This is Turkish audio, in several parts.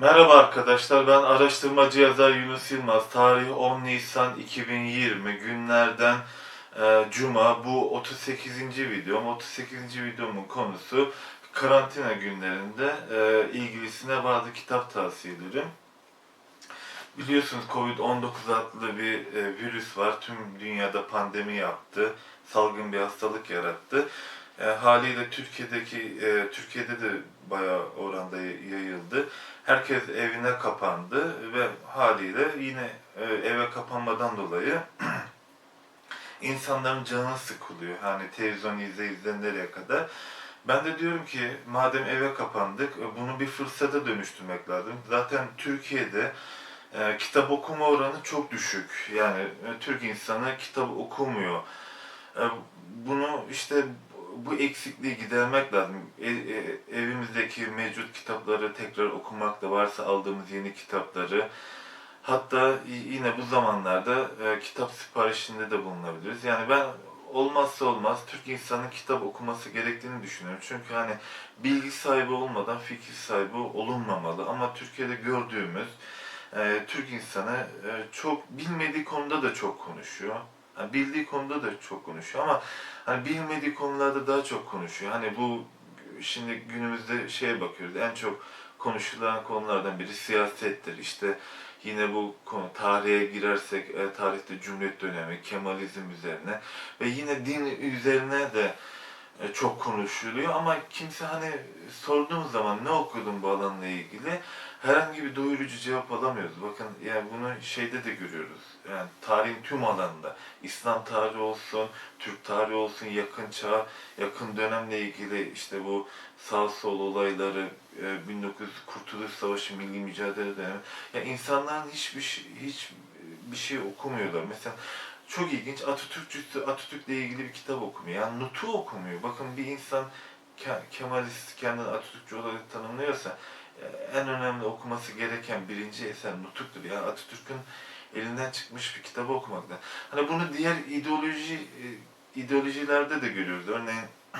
Merhaba arkadaşlar, ben araştırmacı yazar Yunus Yılmaz. Tarih 10 Nisan 2020 günlerden e, Cuma. Bu 38. videom. 38. videomun konusu karantina günlerinde e, ilgilisine bazı kitap tavsiye ederim. Biliyorsunuz Covid-19 adlı bir e, virüs var. Tüm dünyada pandemi yaptı. Salgın bir hastalık yarattı. E, haliyle Türkiye'deki e, Türkiye'de de bayağı oranda yayıldı. Herkes evine kapandı ve haliyle yine e, eve kapanmadan dolayı insanların canı sıkılıyor. Hani televizyon izle izle nereye kadar. Ben de diyorum ki madem eve kapandık e, bunu bir fırsata dönüştürmek lazım. Zaten Türkiye'de e, kitap okuma oranı çok düşük. Yani e, Türk insanı kitap okumuyor. E, bunu işte bu eksikliği gidermek lazım. E, e, evimizdeki mevcut kitapları tekrar okumak da varsa aldığımız yeni kitapları hatta yine bu zamanlarda e, kitap siparişinde de bulunabiliriz. Yani ben olmazsa olmaz Türk insanın kitap okuması gerektiğini düşünüyorum. Çünkü hani bilgi sahibi olmadan fikir sahibi olunmamalı. Ama Türkiye'de gördüğümüz e, Türk insanı e, çok bilmediği konuda da çok konuşuyor. Yani bildiği konuda da çok konuşuyor ama hani bilmediği konularda daha çok konuşuyor. Hani bu şimdi günümüzde şeye bakıyoruz. En çok konuşulan konulardan biri siyasettir. İşte yine bu konu tarihe girersek e, tarihte Cumhuriyet dönemi, Kemalizm üzerine ve yine din üzerine de çok konuşuluyor ama kimse hani sorduğum zaman ne okudun bu alanla ilgili herhangi bir doyurucu cevap alamıyoruz. Bakın yani bunu şeyde de görüyoruz. Yani tarihin tüm alanında İslam tarihi olsun, Türk tarihi olsun, yakın çağ, yakın dönemle ilgili işte bu sağ sol olayları, e, 1900 Kurtuluş Savaşı, milli mücadele dönemi. Ya insanların hiçbir şey, hiç bir şey okumuyorlar. Mesela çok ilginç Atatürkçüsü Atatürk'le ilgili bir kitap okumuyor. Yani Nutuk'u okumuyor. Bakın bir insan Ke- Kemalist kendini Atatürkçü olarak tanımlıyorsa e, en önemli okuması gereken birinci eser Nutuk'tur. Yani Atatürk'ün elinden çıkmış bir kitabı okumakta. Hani bunu diğer ideoloji e, ideolojilerde de görüyoruz. Örneğin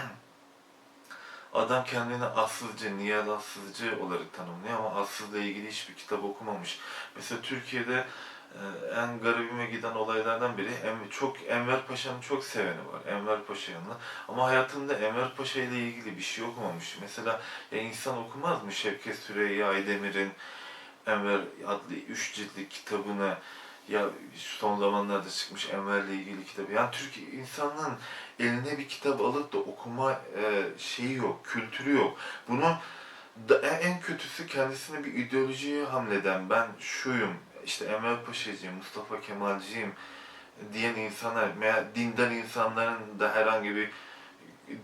adam kendini aslızcı, Nihal Aslızcı olarak tanımlıyor ama aslızla ilgili hiçbir kitap okumamış. Mesela Türkiye'de en garibime giden olaylardan biri em- çok Enver Paşa'nın çok seveni var. Enver Paşa'nın ama hayatında Enver Paşa ile ilgili bir şey okumamış. Mesela ya insan okumaz mı Şevket Süreyya Aydemir'in Enver adlı üç ciltlik kitabını ya son zamanlarda çıkmış Enver'le ilgili kitabı. Yani Türk insanının eline bir kitap alıp da okuma e, şeyi yok, kültürü yok. Bunu en kötüsü kendisine bir ideolojiye hamleden ben şuyum, işte Enver Paşa'cıyım, Mustafa Kemalciyim diyen insanlar veya dindar insanların da herhangi bir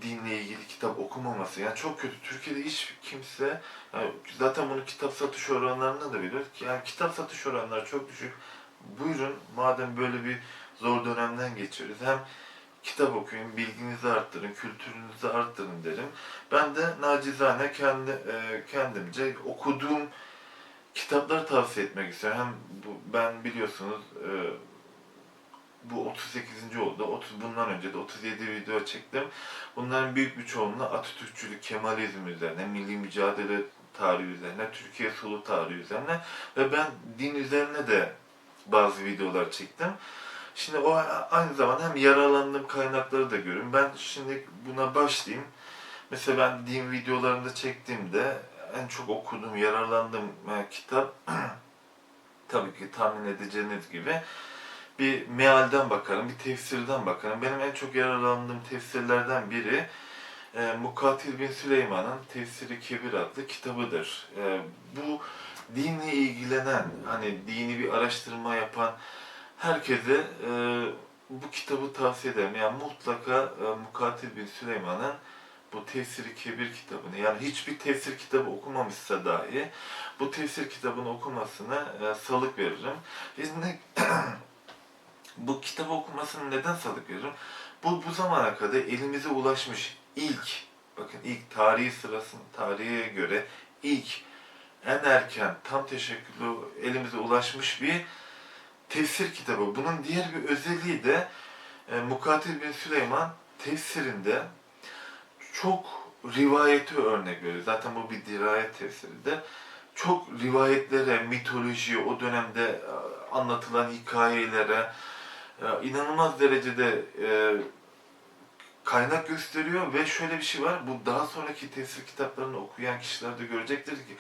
dinle ilgili kitap okumaması yani çok kötü. Türkiye'de hiç kimse yani zaten bunu kitap satış oranlarında da biliyoruz yani kitap satış oranları çok düşük. Buyurun madem böyle bir zor dönemden geçiyoruz hem kitap okuyun, bilginizi arttırın, kültürünüzü arttırın derim. Ben de nacizane kendi e, kendimce okuduğum kitapları tavsiye etmek istiyorum. Hem bu, ben biliyorsunuz e, bu 38. oldu. 30 bundan önce de 37 video çektim. Bunların büyük bir çoğunluğu Atatürkçülük, Kemalizm üzerine, milli mücadele tarihi üzerine, Türkiye solu tarihi üzerine ve ben din üzerine de bazı videolar çektim. Şimdi o aynı zamanda hem yararlandığım kaynakları da görün. Ben şimdi buna başlayayım. Mesela ben din videolarında çektiğimde en çok okuduğum, yararlandığım e, kitap tabii ki tahmin edeceğiniz gibi bir mealden bakarım, bir tefsirden bakarım. Benim en çok yararlandığım tefsirlerden biri e, Mukatil bin Süleyman'ın Tefsiri Kebir adlı kitabıdır. E, bu dinle ilgilenen, hani dini bir araştırma yapan herkese e, bu kitabı tavsiye ederim. Yani mutlaka e, Mukatil bin Süleyman'ın bu Tefsiri Kebir kitabını, yani hiçbir tefsir kitabı okumamışsa dahi bu tefsir kitabını okumasına e, salık veririm. Biz ne, bu kitabı okumasını neden salık veririm? Bu, bu zamana kadar elimize ulaşmış ilk, bakın ilk tarihi sırasının tarihe göre ilk en erken tam teşekküllü elimize ulaşmış bir tefsir kitabı. Bunun diğer bir özelliği de e, Mukatil bin Süleyman tefsirinde çok rivayeti örnek veriyor. Zaten bu bir dirayet tefsiridir. çok rivayetlere, mitolojiye, o dönemde e, anlatılan hikayelere e, inanılmaz derecede e, kaynak gösteriyor ve şöyle bir şey var. Bu daha sonraki tefsir kitaplarını okuyan kişiler de görecektir ki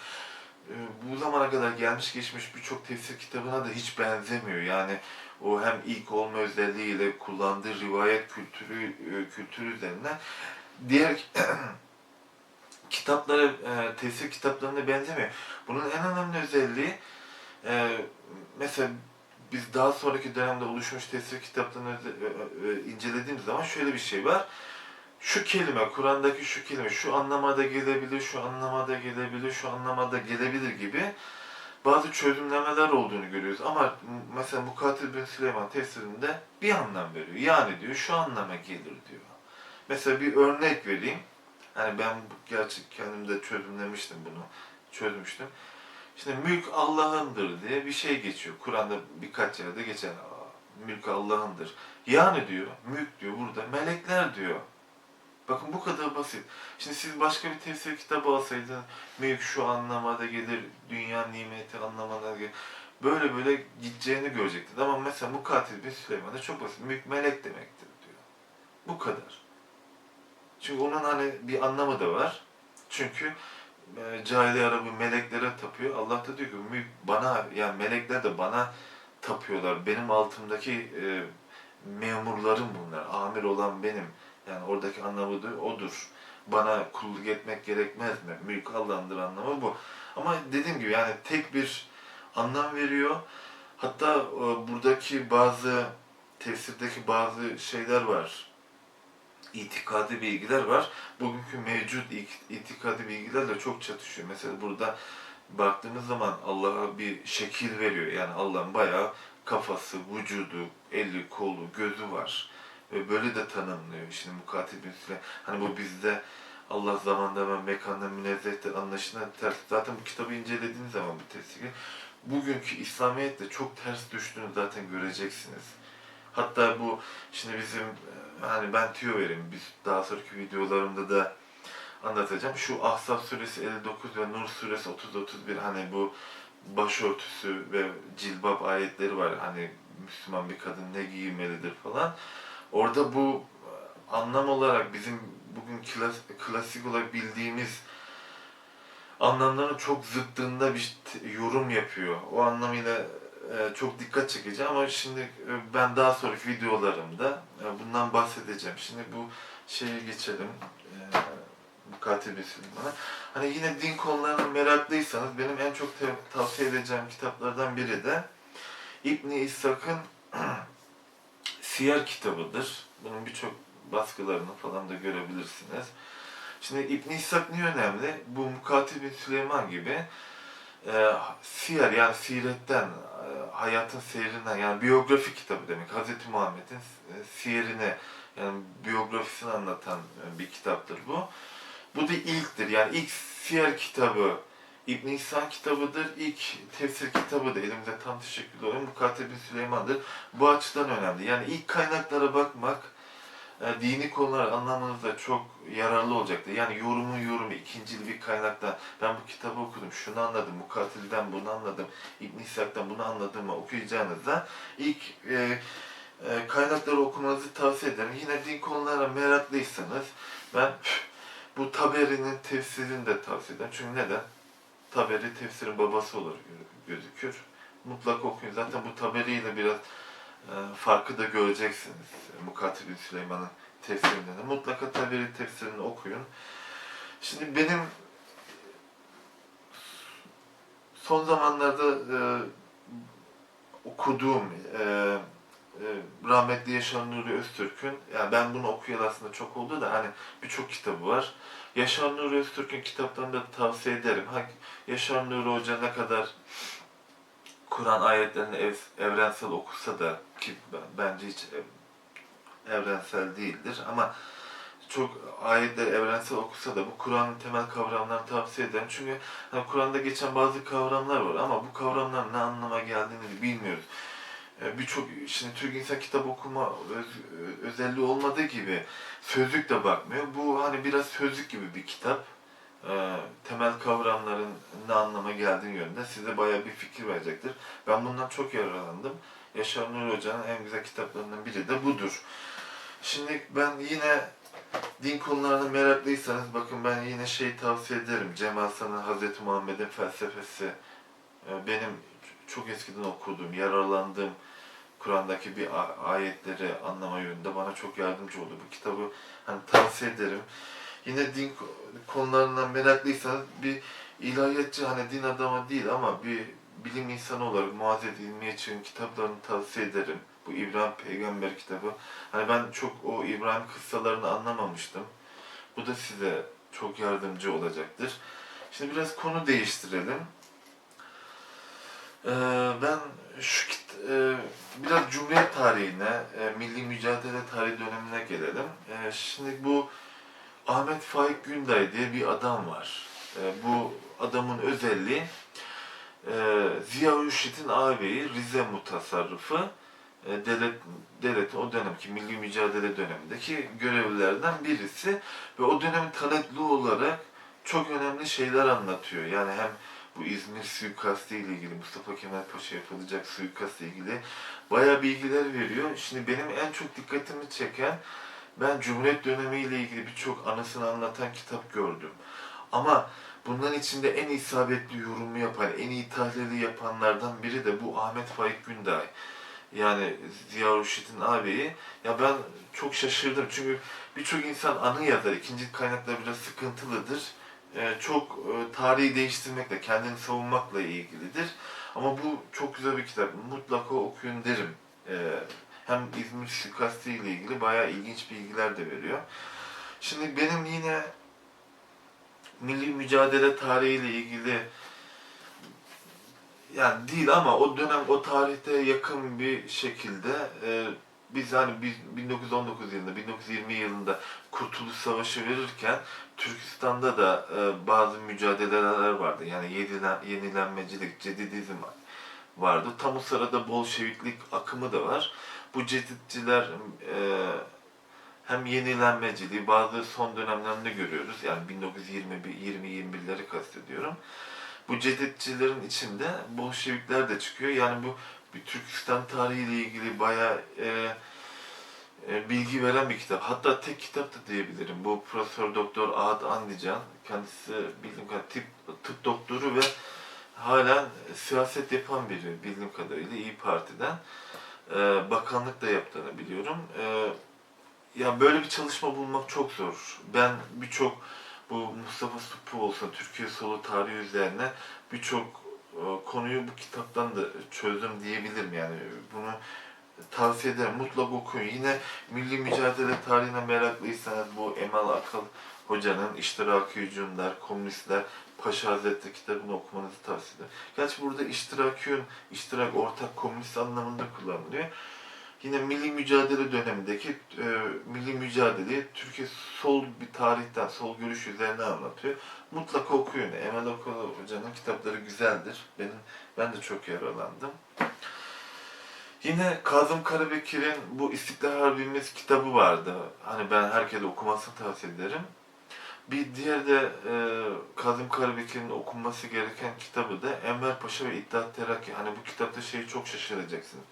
bu zamana kadar gelmiş geçmiş birçok tefsir kitabına da hiç benzemiyor. Yani o hem ilk olma özelliğiyle kullandığı rivayet kültürü kültürü üzerinden diğer kitaplara, e, tefsir kitaplarına benzemiyor. Bunun en önemli özelliği e, mesela biz daha sonraki dönemde oluşmuş tefsir kitaplarını e, e, incelediğimiz zaman şöyle bir şey var. Şu kelime, Kur'an'daki şu kelime şu anlamada gelebilir, şu anlamada gelebilir, şu anlamada gelebilir gibi bazı çözümlemeler olduğunu görüyoruz. Ama mesela Mukatil bin Süleyman tefsirinde bir anlam veriyor. Yani diyor şu anlama gelir diyor. Mesela bir örnek vereyim. Hani ben gerçek kendim de çözümlemiştim bunu. Çözmüştüm. Şimdi mülk Allah'ındır diye bir şey geçiyor. Kur'an'da birkaç yerde geçer. Aa, Mülk Allah'ındır. Yani diyor, mülk diyor burada melekler diyor. Bakın bu kadar basit. Şimdi siz başka bir tefsir kitabı alsaydınız, mülk şu anlamada gelir, dünya nimeti anlamına gelir. Böyle böyle gideceğini görecektiniz. Ama mesela Mukatil bin Süleyman'da çok basit. Mülk melek demektir diyor. Bu kadar. Çünkü onun hani bir anlamı da var. Çünkü e, cahili Arabı meleklere tapıyor. Allah da diyor ki bana yani melekler de bana tapıyorlar. Benim altımdaki e, memurlarım bunlar. Amir olan benim. Yani oradaki anlamı da odur. Bana kulluk etmek gerekmez mi? Mülk Allah'ındır anlamı bu. Ama dediğim gibi yani tek bir anlam veriyor. Hatta e, buradaki bazı tefsirdeki bazı şeyler var. İtikadi bilgiler var. Bugünkü mevcut it- itikadi bilgilerle çok çatışıyor. Mesela burada baktığımız zaman Allah'a bir şekil veriyor. Yani Allah'ın bayağı kafası, vücudu, eli, kolu, gözü var. Ve böyle de tanımlıyor. Şimdi mukatil bin Süleyman. Hani bu bizde Allah zamanda ve mekanda münezzehtir anlayışına ters. Zaten bu kitabı incelediğiniz zaman bu tefsiri bugünkü İslamiyet'le çok ters düştüğünü zaten göreceksiniz. Hatta bu şimdi bizim hani ben tüyo vereyim. Biz daha sonraki videolarımda da anlatacağım. Şu Ahzab suresi 59 ve Nur suresi 30-31 hani bu başörtüsü ve cilbap ayetleri var. Hani Müslüman bir kadın ne giymelidir falan. Orada bu e, anlam olarak bizim bugün klas, klasik olarak bildiğimiz anlamların çok zıttında bir yorum yapıyor. O anlamıyla e, çok dikkat çekici ama şimdi e, ben daha sonraki videolarımda e, bundan bahsedeceğim. Şimdi bu şeye geçelim. Mukatil bir Süleyman'a. Hani yine din konularına meraklıysanız benim en çok tavsiye edeceğim kitaplardan biri de İbn İshak'ın Siyer kitabıdır. Bunun birçok baskılarını falan da görebilirsiniz. Şimdi İbn İshak niye önemli? Bu Mukatil bin Süleyman gibi e, siyer yani siretten, e, hayatın seyrinden yani biyografi kitabı demek. Hz. Muhammed'in e, siyerini yani biyografisini anlatan e, bir kitaptır bu. Bu da ilktir. Yani ilk siyer kitabı İbn İhsan kitabıdır. İlk tefsir kitabı da elimde tam teşekkür oluyor. Mukatil bin Süleyman'dır. Bu açıdan önemli. Yani ilk kaynaklara bakmak e, dini konular anlamanızda çok yararlı olacaktır. Yani yorumun yorumu, ikincil bir kaynaktan ben bu kitabı okudum, şunu anladım, Mukatil'den bunu anladım, İbn İshak'tan bunu anladığımı okuyacağınızda ilk e, e, kaynakları okumanızı tavsiye ederim. Yine din konularına meraklıysanız ben bu Taberi'nin tefsirini de tavsiye ederim. Çünkü neden? Taberi tefsirin babası olarak gö- gözükür. Mutlaka okuyun. Zaten bu Taberi ile biraz farkı da göreceksiniz. Mukatil Süleyman'ın tefsirinden de. Mutlaka Taberi tefsirini okuyun. Şimdi benim son zamanlarda e, okuduğum e, e, rahmetli Yaşar Nuri Öztürk'ün, yani ben bunu okuyalı aslında çok oldu da hani birçok kitabı var. Yaşar Nuri Öztürk'ün kitaplarını da tavsiye ederim. Ha, Yaşar Nuri Hoca ne kadar Kur'an ayetlerini ev- evrensel okusa da ki ben- bence hiç ev- evrensel değildir ama çok ayetler evrensel okusa da bu Kur'an'ın temel kavramlarını tavsiye ederim. Çünkü hani Kur'an'da geçen bazı kavramlar var ama bu kavramların ne anlama geldiğini bilmiyoruz. E, Birçok, şimdi Türk insan kitap okuma öz- özelliği olmadığı gibi sözlük de bakmıyor. Bu hani biraz sözlük gibi bir kitap. E, temel kavramların ne anlama geldiği yönünde size bayağı bir fikir verecektir. Ben bundan çok yararlandım. Yaşar Nuri Hoca'nın en güzel kitaplarından biri de budur. Şimdi ben yine din konularına meraklıysanız bakın ben yine şey tavsiye ederim. Cemal San'ın Hazreti Muhammed'in felsefesi e, benim çok eskiden okuduğum, yararlandığım Kur'an'daki bir ayetleri anlama yönünde bana çok yardımcı oldu. Bu kitabı hani tavsiye ederim. Yine din ko- konularından meraklıysanız bir ilahiyatçı hani din adamı değil ama bir bilim insanı olarak Muazzez İlmiyeçi'nin kitaplarını tavsiye ederim. Bu İbrahim Peygamber kitabı. Hani ben çok o İbrahim kıssalarını anlamamıştım. Bu da size çok yardımcı olacaktır. Şimdi biraz konu değiştirelim. Ee, ben şu e, biraz Cumhuriyet tarihine, e, milli mücadele tarihi dönemine gelelim. E, şimdi bu Ahmet Faik Günday diye bir adam var. E, bu adamın özelliği e, Ziya Üşit'in ağabeyi Rize mutasarrıfı e, devlet, devletin o dönemki milli mücadele dönemindeki görevlilerden birisi ve o dönemin talepli olarak çok önemli şeyler anlatıyor. Yani hem bu İzmir suikastı ile ilgili, Mustafa Kemal Paşa yapılacak suikastla ilgili bayağı bilgiler veriyor. Şimdi benim en çok dikkatimi çeken ben Cumhuriyet dönemi ile ilgili birçok anısını anlatan kitap gördüm. Ama bunların içinde en isabetli yorumu yapan, en iyi tahlili yapanlardan biri de bu Ahmet Faik Günday. Yani Ziya Ruşit'in ağabeyi. Ya ben çok şaşırdım çünkü birçok insan anı yazar. İkinci kaynaklar biraz sıkıntılıdır. Ee, çok e, tarihi değiştirmekle, kendini savunmakla ilgilidir. Ama bu çok güzel bir kitap. Mutlaka okuyun derim. Hem İzmir suikastı ile ilgili bayağı ilginç bilgiler de veriyor. Şimdi benim yine milli mücadele tarihiyle ilgili yani değil ama o dönem o tarihte yakın bir şekilde e, biz hani biz 1919 yılında 1920 yılında Kurtuluş Savaşı verirken Türkistan'da da e, bazı mücadeleler vardı. Yani yenilen, yenilenmecilik, cedidizm vardı. Tam o sırada Bolşeviklik akımı da var. Bu cedidciler e, hem yenilenmeciliği bazı son dönemlerinde görüyoruz. Yani 1920-21'leri kastediyorum. Bu cedidcilerin içinde Bolşevikler de çıkıyor. Yani bu bir Türkistan tarihiyle ilgili bayağı e, e, bilgi veren bir kitap. Hatta tek kitap da diyebilirim. Bu Profesör Doktor Ahad Andican. Kendisi bildiğim kadarıyla tıp, tıp doktoru ve halen siyaset yapan biri bildiğim kadarıyla İyi Parti'den. E, bakanlık da yaptığını biliyorum. E, ya böyle bir çalışma bulmak çok zor. Ben birçok bu Mustafa Suppu olsun Türkiye solu tarihi üzerine birçok e, konuyu bu kitaptan da çözdüm diyebilirim yani. Bunu tavsiye ederim. Mutlaka okuyun. Yine milli mücadele tarihine meraklıysanız bu Emel Akıl Hoca'nın İştiraki Hücumlar, Komünistler, Paşa Hazretleri kitabını okumanızı tavsiye ederim. Gerçi burada iştirakiyün, iştirak ortak komünist anlamında kullanılıyor. Yine milli mücadele dönemindeki e, milli mücadeleyi Türkiye sol bir tarihten, sol görüş üzerine anlatıyor. Mutlaka okuyun. Emel Akıl Hoca'nın kitapları güzeldir. Benim ben de çok yararlandım. Yine Kazım Karabekir'in bu İstiklal Harbimiz kitabı vardı. Hani ben herkese okumasını tavsiye ederim. Bir diğer de e, Kazım Karabekir'in okunması gereken kitabı da Enver Paşa ve İttihat Terakki. Hani bu kitapta şeyi çok şaşıracaksınız.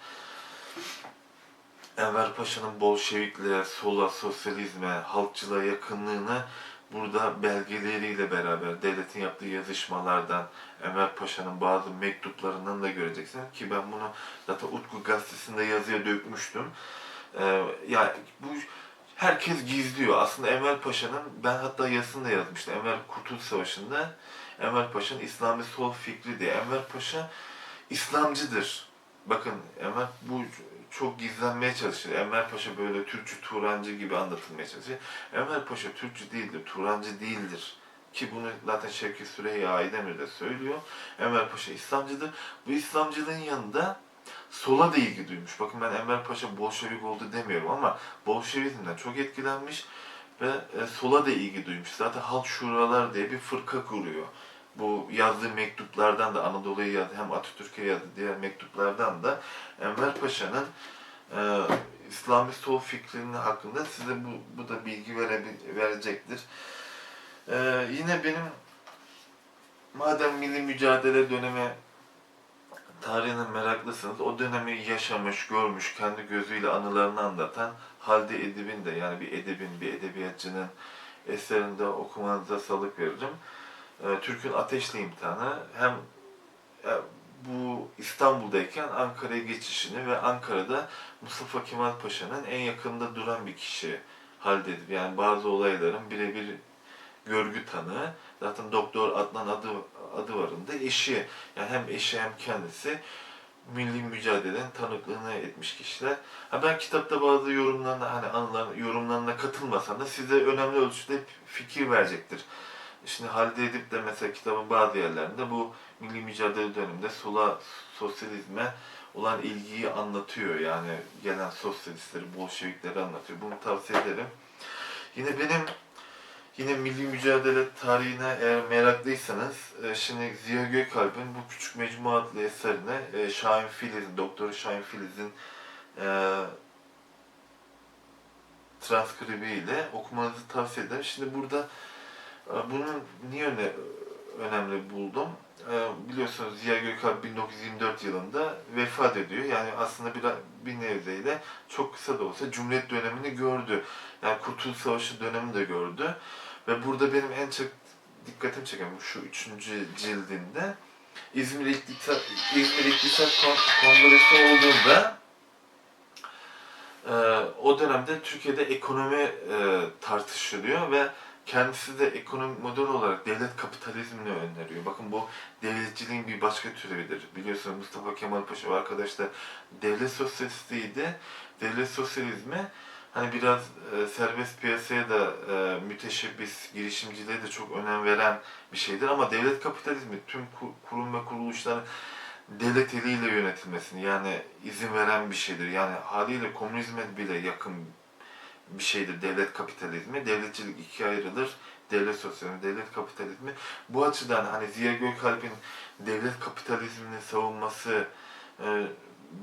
Enver Paşa'nın Bolşevikle, sola, sosyalizme, halkçılığa yakınlığını burada belgeleriyle beraber devletin yaptığı yazışmalardan, Enver Paşa'nın bazı mektuplarından da göreceksiniz ki ben bunu zaten Utku gazetesinde yazıya dökmüştüm. Ee, yani bu herkes gizliyor. Aslında Enver Paşa'nın, ben hatta yazısını da yazmıştım. Enver Kurtuluş Savaşı'nda Enver Paşa'nın İslami sol fikri diye. Enver Paşa İslamcıdır. Bakın Enver bu çok gizlenmeye çalışıyor. Enver Paşa böyle Türkçü, Turancı gibi anlatılmaya çalışıyor. Enver Paşa Türkçü değildir, Turancı değildir. Ki bunu zaten Şevki Süreyya Aydemir de söylüyor. Enver Paşa İslamcıdır. Bu İslamcılığın yanında sola da ilgi duymuş. Bakın ben Enver Paşa Bolşevik oldu demiyorum ama Bolşevizmden çok etkilenmiş ve e, sola da ilgi duymuş. Zaten Halk Şuralar diye bir fırka kuruyor. Bu yazdığı mektuplardan da Anadolu'ya yazdı hem Atatürk'e yazdı diğer mektuplardan da Enver Paşa'nın e, İslami sol fikrinin hakkında size bu, bu da bilgi verebil, verecektir. E, yine benim madem milli mücadele dönemi tarihine meraklısınız, o dönemi yaşamış, görmüş, kendi gözüyle anılarını anlatan Halide Edip'in de yani bir edebin, bir edebiyatçının eserinde okumanıza salık veririm. Ee, Türk'ün Ateşli İmtihanı hem e, bu İstanbul'dayken Ankara'ya geçişini ve Ankara'da Mustafa Kemal Paşa'nın en yakında duran bir kişi Halide Edip. Yani bazı olayların birebir görgü tanığı. Zaten Doktor Adnan adı, adı varında eşi. Yani hem eşi hem kendisi milli mücadelenin tanıklığını etmiş kişiler. Ha ben kitapta bazı yorumlarına hani anılar, yorumlarına katılmasam da size önemli ölçüde fikir verecektir. Şimdi Halide Edip de mesela kitabın bazı yerlerinde bu milli mücadele döneminde sola sosyalizme olan ilgiyi anlatıyor. Yani gelen sosyalistleri, bolşevikleri anlatıyor. Bunu tavsiye ederim. Yine benim Yine milli mücadele tarihine eğer meraklıysanız e, şimdi Ziya Gökalp'in bu küçük mecmua adlı eserine e, Şahin Filiz'in, Doktor Şahin Filiz'in e, transkribiyle okumanızı tavsiye ederim. Şimdi burada e, bunun niye öne, önemli buldum? E, biliyorsunuz Ziya Gökalp 1924 yılında vefat ediyor. Yani aslında bir, bir nevzeyle çok kısa da olsa Cumhuriyet dönemini gördü. Yani Kurtuluş Savaşı dönemini de gördü. Ve burada benim en çok dikkatimi çeken bu şu üçüncü cildinde İzmir İktisat, İzmir İktisat Kon- Kongresi olduğunda e, o dönemde Türkiye'de ekonomi e, tartışılıyor ve kendisi de ekonomik model olarak devlet kapitalizmini öneriyor. Bakın bu devletçiliğin bir başka türevidir. Biliyorsunuz Mustafa Kemal Paşa arkadaş da devlet sosyalistiydi. Devlet sosyalizmi hani biraz e, serbest piyasaya da e, müteşebbis girişimciliğe de çok önem veren bir şeydir ama devlet kapitalizmi tüm ku- kurum ve kuruluşların devlet eliyle yönetilmesini yani izin veren bir şeydir. Yani haliyle komünizme bile yakın bir şeydir devlet kapitalizmi. Devletçilik ikiye ayrılır. Devlet sosyalizmi, devlet kapitalizmi. Bu açıdan hani Ziya Gökalp'in devlet kapitalizmini savunması e,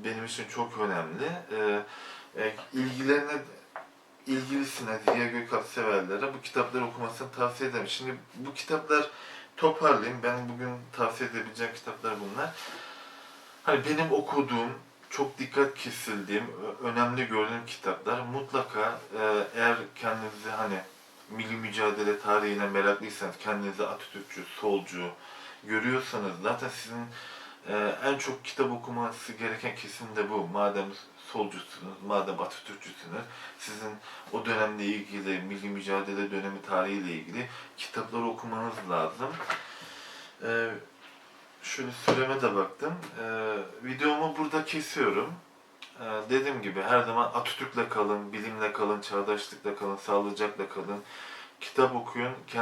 benim için çok önemli. E, e, ilgilerine ilgilisine, Ziya Gökalp severlere bu kitapları okumasını tavsiye ederim. Şimdi bu kitaplar toparlayayım. Ben bugün tavsiye edebileceğim kitaplar bunlar. Hani benim okuduğum, çok dikkat kesildiğim, önemli gördüğüm kitaplar mutlaka e, eğer kendinizi hani milli mücadele tarihine meraklıysanız, kendinizi Atatürkçü, solcu görüyorsanız zaten sizin e, en çok kitap okuması gereken kesim de bu. Madem solcusunuz, madem Atatürkçüsünüz, sizin o dönemle ilgili, milli mücadele dönemi tarihiyle ilgili kitapları okumanız lazım. Ee, şöyle süreme de baktım. Ee, videomu burada kesiyorum. Ee, dediğim gibi her zaman Atatürk'le kalın, bilimle kalın, çağdaşlıkla kalın, sağlıcakla kalın. Kitap okuyun, kendi